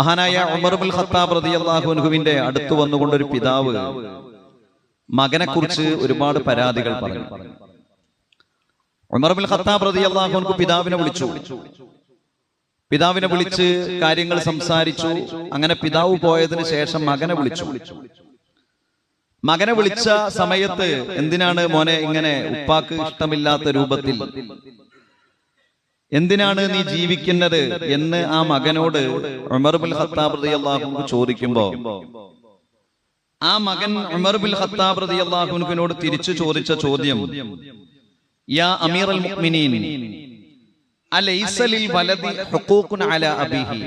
മഹാനായ ഉമർബുൽ ഖത്താബ് റളിയല്ലാഹുവിന്റെ അടുത്ത് വന്നുകൊണ്ട് ഒരു പിതാവ് മകനെ കുറിച്ച് ഒരുപാട് പരാതികൾ പറഞ്ഞു. ഉമർബുൽ ഖത്താബ് റളിയല്ലാഹു പിതാവിനെ വിളിച്ചു. പിതാവിനെ വിളിച്ച് കാര്യങ്ങൾ സംസാരിച്ചു. അങ്ങനെ പിതാവ് പോയതിന് ശേഷം മകനെ വിളിച്ചു. മകനെ വിളിച്ച സമയത്ത് എന്തിനാണ് മോനെ ഇങ്ങനെ ഉപ്പാക്ക് ഇഷ്ടമില്ലാത്ത രൂപത്തിൽ എന്തിനാണ് നീ ജീവിക്കുന്നത് എന്ന് ആ മകനോട് ഉമർ ബിൻ ഖത്താബ് റളിയല്ലാഹു ചോദിക്കുമ്പോ ആ മകൻ ഉമർ ബിൻ ഖത്താബ് റളിയല്ലാഹുവിനോട് തിരിച്ചു ചോദിച്ച ചോദ്യം യാ അമീറൽ മുഅ്മിനീൻ അലൈസ ലിൽ വലദി ഹുഖൂഖുൻ അലാ അബീഹി.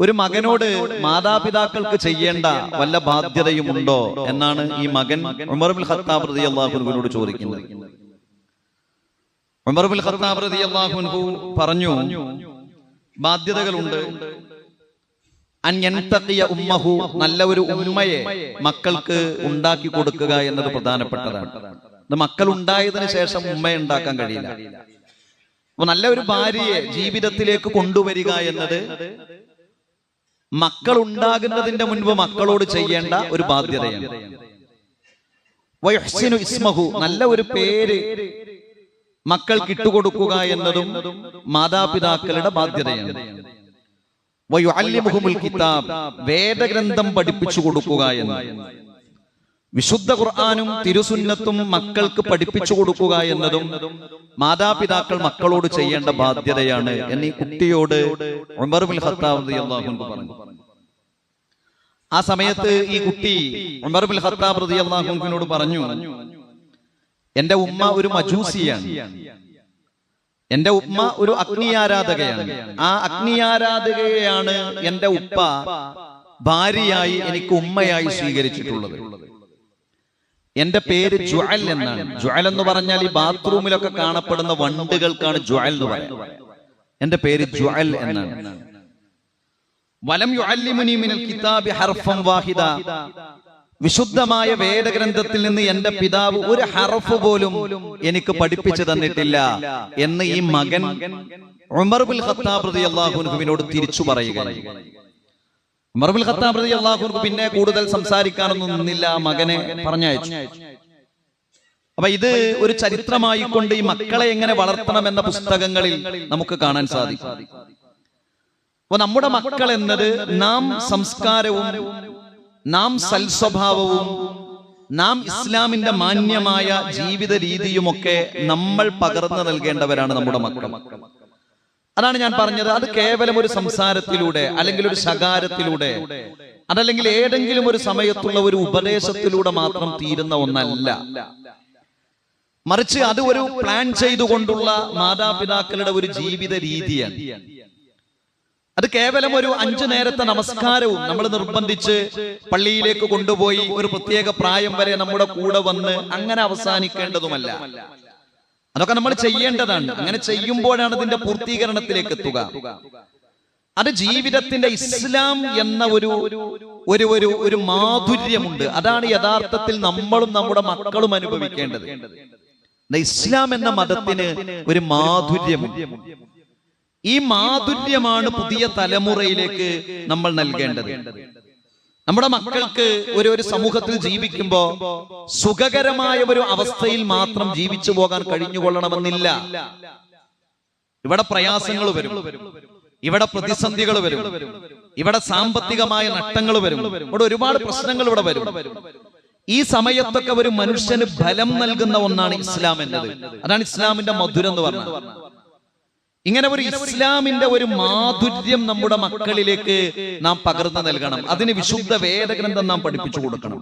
ഒരു മകനോട് മാതാപിതാക്കൾക്ക് ചെയ്യേണ്ട വല്ല ബാധ്യതയും ഉണ്ടോ എന്നാണ് ഈ മകൻ ഉമർ ബിൻ ഖത്താബ് റളിയല്ലാഹുവിനോട് ചോദിക്കുന്നത്. ഖത്താബ് റളിയല്ലാഹു അൻഹു പറഞ്ഞു ബാധ്യതകളുണ്ട്. ഉമ്മഹു നല്ല ഒരു ഉമ്മയെ മക്കൾക്ക് ഉണ്ടാക്കി കൊടുക്കുക എന്നത് പ്രധാനപ്പെട്ടതാണ്. മക്കൾ ഉണ്ടായതിനു ശേഷം ഉമ്മയെ ഉണ്ടാക്കാൻ കഴിയില്ല. അപ്പൊ നല്ല ഒരു ഭാര്യയെ ജീവിതത്തിലേക്ക് കൊണ്ടുവരിക എന്നത് മക്കൾ ഉണ്ടാകുന്നതിന്റെ മുൻപ് മക്കളോട് ചെയ്യേണ്ട ഒരു ബാധ്യതയാണ്. ഇസ്മഹു നല്ല ഒരു പേര് മക്കൾക്ക് ഇട്ടുകൊടുക്കുക എന്നതും മാതാപിതാക്കളുടെ ബാധ്യതയാണ്. വയുഅല്ലിമുഹുമുൽ കിതാബ് വേദഗ്രന്ഥം പഠിപ്പിച്ചു കൊടുക്കുക എന്ന്. വിശുദ്ധ ഖുർആാനും തിരുസുന്നത്തും മക്കൾക്ക് പഠിപ്പിച്ചു കൊടുക്കുക എന്നതും മാതാപിതാക്കൾ മക്കളോട് ചെയ്യേണ്ട ബാധ്യതയാണ് എന്ന് ഈ കുട്ടിയോട് പറഞ്ഞു. ആ സമയത്ത് ഈ കുട്ടി ഉമർ ഹത്താബ് അൻഹുവിനോട് പറഞ്ഞു എന്റെ ഉമ്മ ഒരു മജൂസിയാണ്. എന്റെ ഉമ്മ ഒരു അഗ്നി ആരാധകയാണ് ആ അഗ്നി ആരാധകയാണ് എന്റെ ഉപ്പ ഭാര്യയായി എനിക്ക് ഉമ്മയായി സ്വീകരിച്ചിട്ടുള്ളത്. എന്റെ പേര് ജ്വൽ എന്നാണ്. ജ്വൽ എന്ന് പറഞ്ഞാൽ ഈ ബാത്റൂമിലൊക്കെ കാണപ്പെടുന്ന വണ്ടുകൾക്കാണ് ജ്വൽ എന്ന് പറയുന്നത്. എന്റെ പേര് ജ്വൽ എന്നാണ്. വലം യുഅല്ലിമുനി മിനൽ കിതാബി ഹർഫം വാഹിദ. വിശുദ്ധമായ വേദഗ്രന്ഥത്തിൽ നിന്ന് എന്റെ പിതാവ് ഒരു ഹറഫ് പോലും എനിക്ക് പഠിപ്പിച്ചു തന്നിട്ടില്ല എന്ന് ഈ മകൻ ഉമർ ബിൽ ഖത്താബ് തിരിച്ചു പറയുക ഉമർ ബിൽ ഖത്താബ് പിന്നെ കൂടുതൽ സംസാരിക്കാനൊന്നും നിന്നില്ല മകനെ പറഞ്ഞയച്ചു. അപ്പൊ ഇത് ഒരു ചരിത്രമായി കൊണ്ട് ഈ മക്കളെ എങ്ങനെ വളർത്തണം എന്ന പുസ്തകങ്ങളിൽ നമുക്ക് കാണാൻ സാധിക്കും. അപ്പൊ നമ്മുടെ മക്കൾ എന്നത് നാം സംസ്കാരവും നാം സൽസ്വഭാവവും നാം ഇസ്ലാമിന്റെ മാന്യമായ ജീവിത രീതിയുമൊക്കെ നമ്മൾ പകർന്നു നൽകേണ്ടവരാണ് നമ്മുടെ മക്കൾ. അതാണ് ഞാൻ പറഞ്ഞത്. അത് കേവലം ഒരു സംസാരത്തിലൂടെ അല്ലെങ്കിൽ ഒരു ശകാരത്തിലൂടെ അതല്ലെങ്കിൽ ഏതെങ്കിലും ഒരു സമയത്തുള്ള ഒരു ഉപദേശത്തിലൂടെ മാത്രം തീരുന്ന ഒന്നല്ല. മറിച്ച് അത് ഒരു പ്ലാൻ ചെയ്തുകൊണ്ടുള്ള മാതാപിതാക്കളുടെ ഒരു ജീവിത രീതിയാണ്. അത് കേവലം ഒരു അഞ്ചു നേരത്തെ നമസ്കാരവും നമ്മൾ നിർബന്ധിച്ച് പള്ളിയിലേക്ക് കൊണ്ടുപോയി ഒരു പ്രത്യേക പ്രായം വരെ നമ്മുടെ കൂടെ വന്ന് അങ്ങനെ അവസാനിക്കേണ്ടതുമല്ല. അതൊക്കെ നമ്മൾ ചെയ്യേണ്ടതാണ്. അങ്ങനെ ചെയ്യുമ്പോഴാണ് അതിന്റെ പൂർത്തീകരണത്തിലേക്ക് എത്തുക. അത് ജീവിതത്തിന്റെ ഇസ്ലാം എന്ന ഒരു ഒരു ഒരു ഒരു മാധുര്യമുണ്ട്. അതാണ് യഥാർത്ഥത്തിൽ നമ്മളും നമ്മുടെ മക്കളും അനുഭവിക്കേണ്ടത്. ഇസ്ലാം എന്ന മതത്തിന് ഒരു മാധുര്യമുണ്ട്. ഈ മാധുര്യമാണ് പുതിയ തലമുറയിലേക്ക് നമ്മൾ നൽകേണ്ടത്. നമ്മുടെ മക്കൾക്ക് ഒരു ഒരു സമൂഹത്തിൽ ജീവിക്കുമ്പോ സുഖകരമായ ഒരു അവസ്ഥയിൽ മാത്രം ജീവിച്ചു പോകാൻ കഴിഞ്ഞുകൊള്ളണമെന്നില്ല. ഇവിടെ പ്രയാസങ്ങൾ വരും. ഇവിടെ പ്രതിസന്ധികൾ വരും. ഇവിടെ സാമ്പത്തികമായ നഷ്ടങ്ങൾ വരും. ഇവിടെ ഒരുപാട് പ്രശ്നങ്ങൾ ഇവിടെ വരും. ഈ സമയത്തൊക്കെ ഒരു മനുഷ്യന് ബലം നൽകുന്ന ഒന്നാണ് ഇസ്ലാം എന്നത്. അതാണ് ഇസ്ലാമിന്റെ മധുരം എന്ന് പറഞ്ഞത് ഇങ്ങനെ ഒരു ഇസ്ലാമിന്റെ ഒരു മാധുര്യം നമ്മുടെ മക്കളിലേക്ക് നാം പകർന്നു നൽകണം. അതിന് വിശുദ്ധ വേദഗ്രന്ഥം നാം പഠിപ്പിച്ചു കൊടുക്കണം.